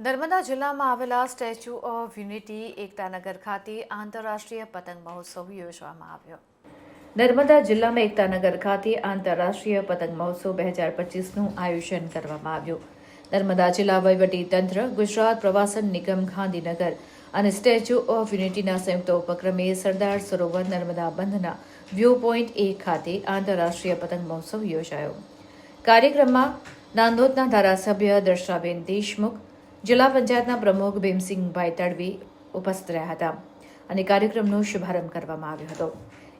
નર્મદા જિલ્લામાં આવેલા statue of unity Ektanagar ખાતે આંતરરાષ્ટ્રીય પતંગ મહોત્સવ યોજવામાં આવ્યો. નર્મદા જિલ્લામાં એકતાનગર ખાતે આંતરરાષ્ટ્રીય પતંગ મહોત્સવ બે હજાર પચીસનું આયોજન કરવામાં આવ્યું. નર્મદા જિલ્લા તંત્ર, ગુજરાત પ્રવાસન નિગમ ગાંધીનગર અને સ્ટેચ્યુ ઓફ યુનિટીના સંયુક્ત ઉપક્રમે સરદાર સરોવર નર્મદા બંધના વ્યૂ પોઈન્ટ એક ખાતે આંતરરાષ્ટ્રીય પતંગ મહોત્સવ યોજાયો. કાર્યક્રમમાં નાંદોદના ધારાસભ્ય દર્શાબેન દેશમુખ, જિલ્લા પંચાયતના પ્રમુખ ભીમસિંહભાઈ તડવી ઉપસ્થિત રહ્યા હતા અને કાર્યક્રમનો શુભારંભ કરવામાં આવ્યો હતો.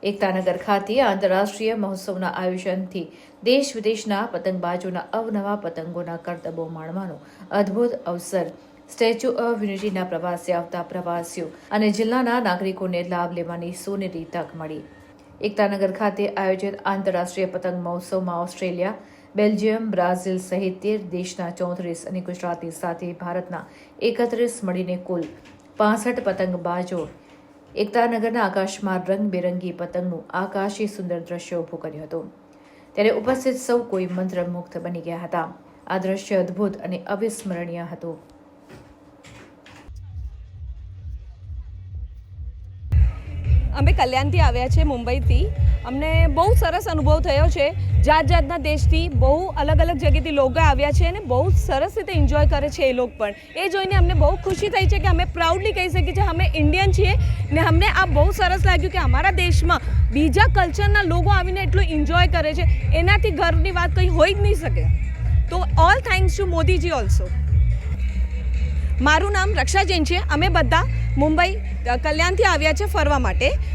એકતાનગર ખાતે આંતરરાષ્ટ્રીય મહોત્સવના આયોજનથી દેશ વિદેશના પતંગબાજોના અવનવા પતંગોના કરતબો માણવાનો અદ્ભુત અવસર, સ્ટેચ્યુ ઓફ યુનિટીના પ્રવાસે આવતા પ્રવાસીઓ અને જિલ્લાના નાગરિકોને લાભ લેવાની સોનેરી તક મળી. એકતાનગર ખાતે આયોજિત આંતરરાષ્ટ્રીય પતંગ મહોત્સવમાં ઓસ્ટ્રેલિયા બેલ્જિયમ, બ્રાઝિલ સહિત તેર દેશના ચોત્રીસ અને ગુજરાતી સાથે ભારતના એકત્રીસ મળીને કુલ પાસઠ પતંગબાજો એકતાનગરના આકાશમાં રંગબેરંગી પતંગનું આકાશી સુંદર દ્રશ્ય ઊભું કર્યું હતું. ત્યારે ઉપસ્થિત સૌ કોઈ મંત્રમુગ્ધ બની ગયા હતા. આ દ્રશ્ય અદ્ભુત અને અવિસ્મરણીય હતું. અમે કલ્યાણથી આવ્યા છે મુંબઈથી. અમને બહુ સરસ અનુભવ થયો છે. જાત જાતના દેશથી બહુ અલગ અલગ જગ્યાએથી લોકો આવ્યા છે અને બહુ સરસ રીતે એન્જોય કરે છે એ લોકો પણ. એ જોઈને અમને બહુ ખુશી થઈ છે કે અમે પ્રાઉડલી કહી શકીએ છીએ અમે ઇન્ડિયન છીએ ને અમને આ બહુ સરસ લાગ્યું કે અમારા દેશમાં બીજા કલ્ચરના લોકો આવીને એટલું એન્જોય કરે છે. એનાથી ગર્વની વાત કંઈ હોઈ જ નહીં શકે. તો all thanks to Modi ji also મારું નામ રક્ષા જૈન છે. અમે બધા મુંબઈ કલ્યાણથી આવ્યા છે ફરવા માટે.